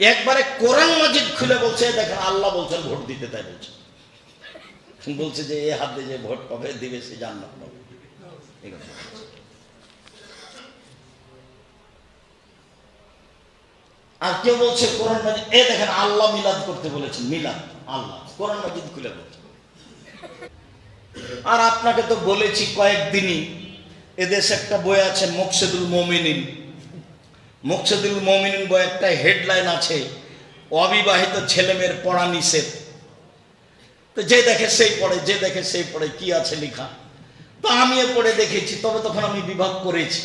একবারে কোরআন মাজিদ খুলে বলছে, দেখেন আল্লাহ বলছেন ভোট দিতে তাই বলছে। বলছে যে এ হাতে যে ভোট পাবে, দিবে সে জান্নাত পাবে। আর কেউ বলছে কোরআন মাজিদ, এ দেখেন আল্লাহ মিলাদ করতে বলেছেন, মিলাদ, আল্লাহ, কোরআন মাজিদ খুলে বলছে। আর আপনাকে তো বলেছি কয়েকদিনই, এদেশে একটা বই আছে, মোকসেদুল মমিনিন। মোকসেদুল মমিনিন বই একটা হেডলাইন আছে, অবিবাহিত ছেলেমেয়ের পড়া নিষেধ। তো যে দেখে সেই পড়ে, যে দেখে সেই পড়ে, কি আছে লেখা? তো আমিও পড়ে দেখেছি, তবে তখন আমি বিভাগ করেছি।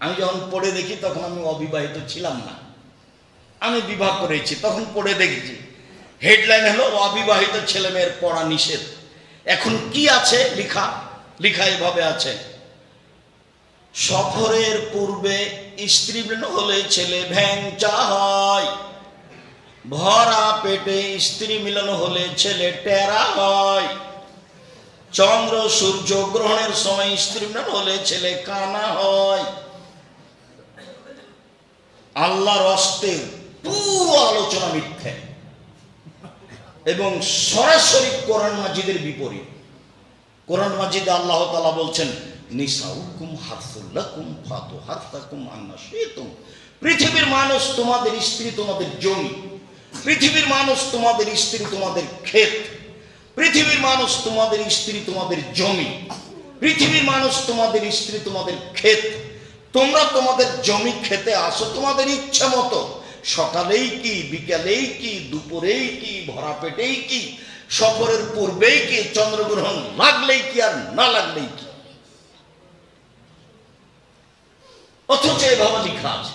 আমি যখন পড়ে দেখি, তখন আমি অবিবাহিত ছিলাম না। আমি বিভাগ করেছি, তখন পড়ে দেখেছি। হেডলাইন হলো, অবিবাহিত ছেলেমেয়ের পড়া নিষেধ। এখন কি আছে লেখা? লেখা এভাবে আছে। সফরের পূর্বে স্ত্রী হলে ছেলে ভ্যাংচা হয় ভরা পেটে স্ত্রী মিলন হলে ছেলে টেরা হয়। চন্দ্র সূর্য গ্রহণের সময় স্ত্রী মিলন হলে ছেলে কানা হয়। আল্লাহর অস্তের পুরো আলোচনা মিথ্যে। এবং সরাসরি কোরআন মাজিদের বিপরীত। কোরআন মাজিদে আল্লাহ তালা বলছেন নিসাউকুম হারসুল্লাকুম ফাতু হারসাকুম আন্না শেতুম। পৃথিবীর মানুষ তোমাদের স্ত্রী, তোমাদের জমি। পৃথিবীর মানুষ তোমাদের স্ত্রী, তোমাদের ক্ষেত। পৃথিবীর মানুষ তোমাদের স্ত্রী, তোমাদের জমি। পৃথিবীর মানুষ তোমাদের স্ত্রী, তোমাদের ক্ষেত। তোমরা তোমাদের জমি খেতে আসো তোমাদের ইচ্ছা মতো। সকালেই কি, বিকালেই কি, দুপুরেই কি, ভরা পেটেই কি, সফরের পূর্বেই কি, চন্দ্রগ্রহণ লাগলেই কি আর না লাগলেই কি? অথচ এভাবে লেখা আছে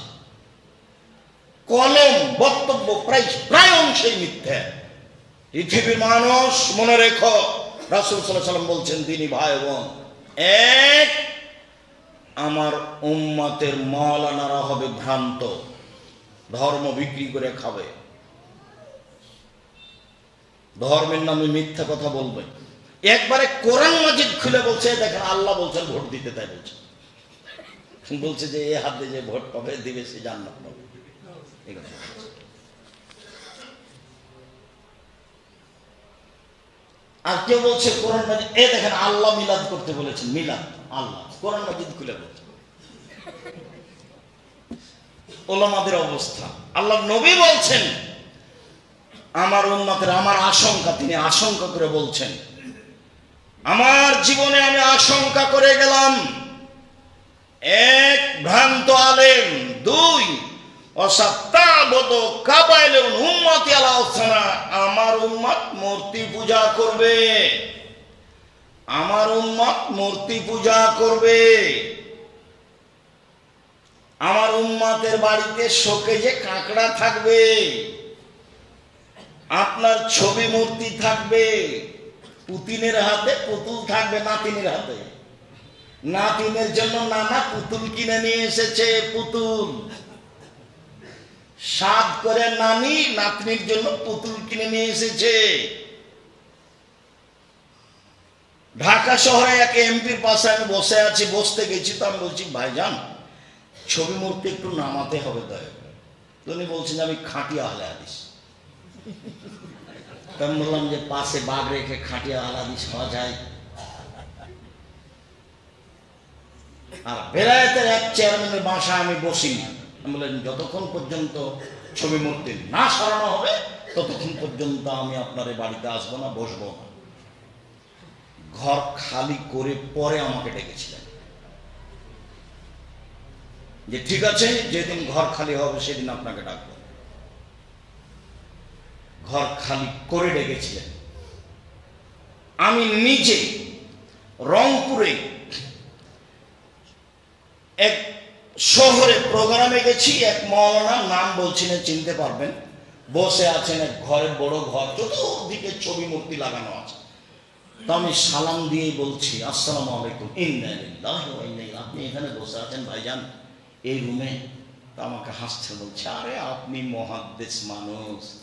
কলম, বক্তব্য প্রায় প্রায় অংশেই মিথ্যা। পৃথিবীর মানুষ, মনে রেখো, রাসুল সাল্লাম বলছেন তিনি ভাই বোন, এক, আমার উম্মাতের মৌলানারা হবে ভ্রান্ত, ধর্ম বিক্রি করে খাবে। ধর্মের নামে মিথ্যা কথা বলবে। একবারে কোরআন মাজিদ খুলে বলছে, দেখেন আল্লাহ বলছেন, ভোট দিতে তাই বলছে। বলছে যে, এ হাতে যে ভোট পাবে, দিবে সে জান্নাত পাবে। আর কেউ বলছে, কোরআন এ দেখেন, আল্লাহ মিলাদ করতে বলেছেন, মিলাদ, আল্লাহ। কোরআন মাজিদ খুলে বলছে। ওলামাদের অবস্থা। আল্লাহ নবী বলছেন, আমার উন্মতের আমার আশঙ্কা, তিনি আশঙ্কা করে বলছেন, আমার জীবনে আমি আশঙ্কা করে গেলাম। এক ভ্রান্ত আলেম, দুই আমার উম্মত মূর্তি পূজা করবে। আমার উম্মত মূর্তি পূজা করবে। আমার উম্মাতের বাড়িতে শোকেজে কাঁকড়া থাকবে, আপনার ছবি মূর্তি থাকবে, পুতিনের হাতে পুতুল থাকবে, নাতিনের হাতে। নাতিনের জন্য নানা পুতুল কিনে নিয়ে এসেছে, পুতুল। সাত করে নানি নাতনির জন্য পুতুল কিনে নিয়ে এসেছে। ঢাকা শহরে এক এমপির পাশে আমি বসে আছি, বসতে গেছি তো আমি বলছি, ভাইজান, ছবি মূর্তি একটু নামাতে হবে দয়া করে। উনি বলছেন, আমি খাটিয়া আহলে হাদিস তো আমি বললাম যে, পাশে বাঘ রেখে খাটিয়া আহলে হাদিস হওয়া যায়। আর বেলায়েতের এক চেয়ারম্যানের বাসায় আমি বসিনি আমি বললেন যতক্ষণ পর্যন্ত ছবি মূর্তি না সরানো হবে, ততক্ষণ পর্যন্ত আমি আপনার বাড়িতে আসব না, বসবো না। ঘর খালি করে পরে আমাকে ডেকেছিলেন। যে ঠিক আছে, যেদিন ঘর খালি হবে, সেদিন আপনাকে ডাকবো। ঘর খালি করে ডেকেছিলেন। আমি নিজে রংপুরে এক শহরে প্রোগ্রামে গেছি, এক মৌলানা নাম বলছিলেন চিনতে পারবেন। বসে আছেন এক ঘরের বড় ঘর, চতুর্দিকে ছবি মূর্তি লাগানো আছে। তো আমি সালাম দিয়েই বলছি, আসসালামু আলাইকুম। ইলাইহি আপনি এখানে বসে আছেন, ভাইজান। এই রুমে তো আমাকে হাসছে, বলছে, আরে, আপনি মহাদ্দেশ মানুষ।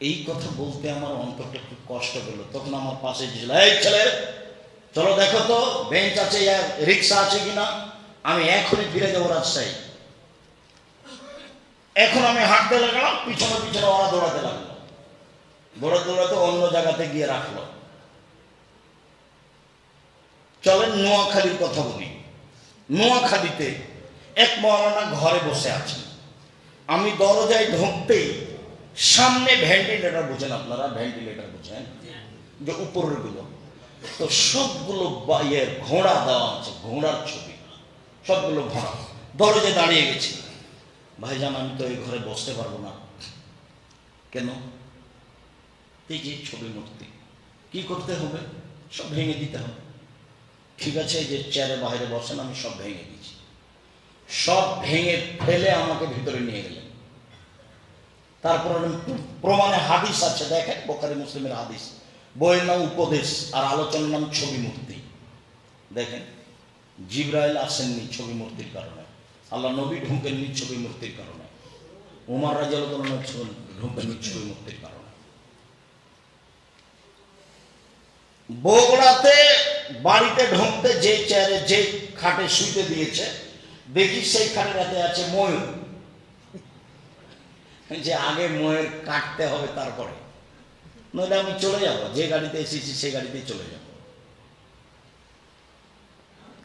এই কথা বলতে আমার অন্তরটা একটু কষ্ট পেল। তখন আমার পাশে ছিল এই ছেলে চলো দেখো তো বেঞ্চ আছে রিক্সা আছে কিনা? আমি এখনই ফিরে যাব রাজশাহী। এখন আমি হাঁটতে লাগলাম, পিছনে পিছনে ওরা দৌড়াতে লাগল। দৌড়াতে দৌড়াতে অন্য জায়গাতে গিয়ে রাখল। চলেন নোয়াখালীর কথা বলি। নোয়াখালীতে এক মৌলানা ঘরে বসে আছেন। আমি দরজায় ঢুকতেই সামনে ভেন্টিলেটর বোঝেন আপনারা? ভেন্টিলেটর বোঝেন? যে উপরেরগুলো তো সবগুলো ইয়ে ঘোড়া দেওয়া আছে, ঘোড়ার ছবি। সবগুলো ঘোড়া। দরজায় দাঁড়িয়ে গেছি। ভাইজান আমি তো এই ঘরে বসতে পারব না। কেন? এই যে ছবি মূর্তি। কি করতে হবে? সব ভেঙে দিতে হবে। ঠিক আছে যে চেয়ারে বাইরে বসেন, আমি সব ভেঙে দিয়েছি। সব ভেঙে ফেলে আমাকে ভিতরে নিয়ে গেলেন। তারপর প্রমাণে হাদিস আছে, দেখেন বোকারি মুসলিমের হাদিস। বইয়ের নাম উপদেশ আর আলোচনার নাম ছবি মূর্তি। দেখেন, জিব্রাইল আসেননি ছবি মূর্তির কারণে। আল্লাহ নবী ঢুকেননি ছবি মূর্তির কারণে। উমার রাজাল ঢুকেননি ছবি মূর্তির কারণে। বগুড়াতে বাড়িতে ঢুকতে যে চেয়ারে, যে খাটে শুইতে দিয়েছে, দেখি সেই খাটের হাতে আছে ময়ূর। যে আগে ময়ূর কাটতে হবে তারপরে। নইলে আমি চলে যাব যে গাড়িতে এসেছি সেই গাড়িতেই চলে যাব।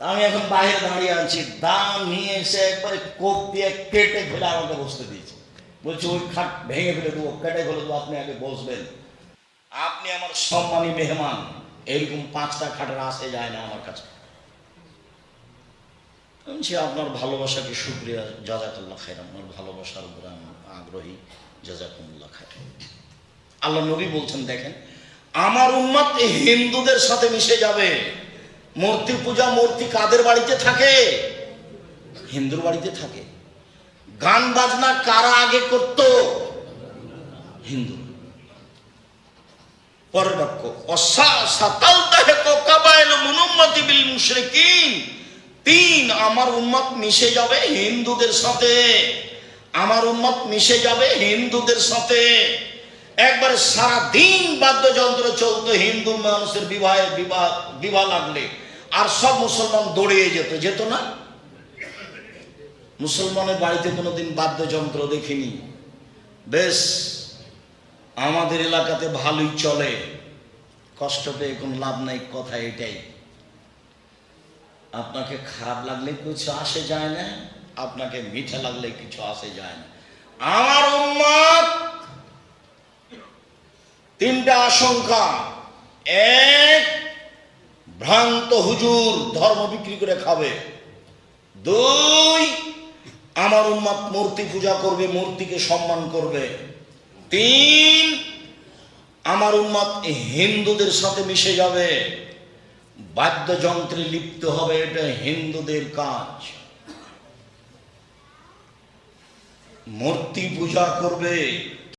আমি এখন বাইরে দাঁড়িয়ে আছি দাম নিয়ে এসে একবারে কোপ দিয়ে কেটে ফেলে আমাকে বসতে দিয়েছে। বলছি ওই খাট ভেঙে ফেলে দেবো কেটে ফেলে দেবো আপনি আগে বসবেন। আপনি আমার সম্মানী মেহমান এরকম পাঁচটা খাটের আসে যায় না আমার কাছে। বলছি, আপনার ভালোবাসাকে সুক্রিয়া জাজাকাল্লাহ খাই আপনার ভালোবাসার উপরে আমি আগ্রহী জাজাকুমুল্লাহ খাই আল্লাহ নবী বলছেন, দেখেন, আমার উম্মত এই হিন্দুদের সাথে মিশে যাবে। মূর্তি পূজা, মূর্তি কাদের বাড়িতে থাকে? হিন্দুর বাড়িতে থাকে। গান বাজনা কারা আগে করত? হিন্দু। পরের বাক্য। তিন, আমার উম্মত মিশে যাবে হিন্দুদের সাথে। আমার উম্মত মিশে যাবে হিন্দুদের সাথে। একবারে সারা দিন বাদ্যযন্ত্র চলতো, হিন্দু মানুষের বিবাহে বিবাহ বিবাহ লাগলে। আর সব মুসলমান দৌড়িয়ে যেত যেত না? মুসলমানের বাড়িতে কোনোদিন বাদ্যযন্ত্র দেখিনি। বেশ, আমাদের এলাকাতে ভালোই চলে। কষ্ট পেয়ে কোনো লাভ নাই, কথা এটাই। আপনাকে খারাপ লাগলে কিছু আসে যায় না, আপনাকে মিঠা লাগলে কিছু আসে যায় না। আমার উম্মত তিনটা আশঙ্কা। এক, ভ্রান্ত হুজুর ধর্ম বিক্রি করে খাবে। দুই, আমার উম্মত মূর্তি পূজা করবে, মূর্তিকে সম্মান করবে। তিন, আমার উম্মত হিন্দুদের সাথে মিশে যাবে। বাদ্যযন্ত্রে লিপ্ত হবে, এটা হিন্দুদের কাজ। মূর্তি পূজা করবে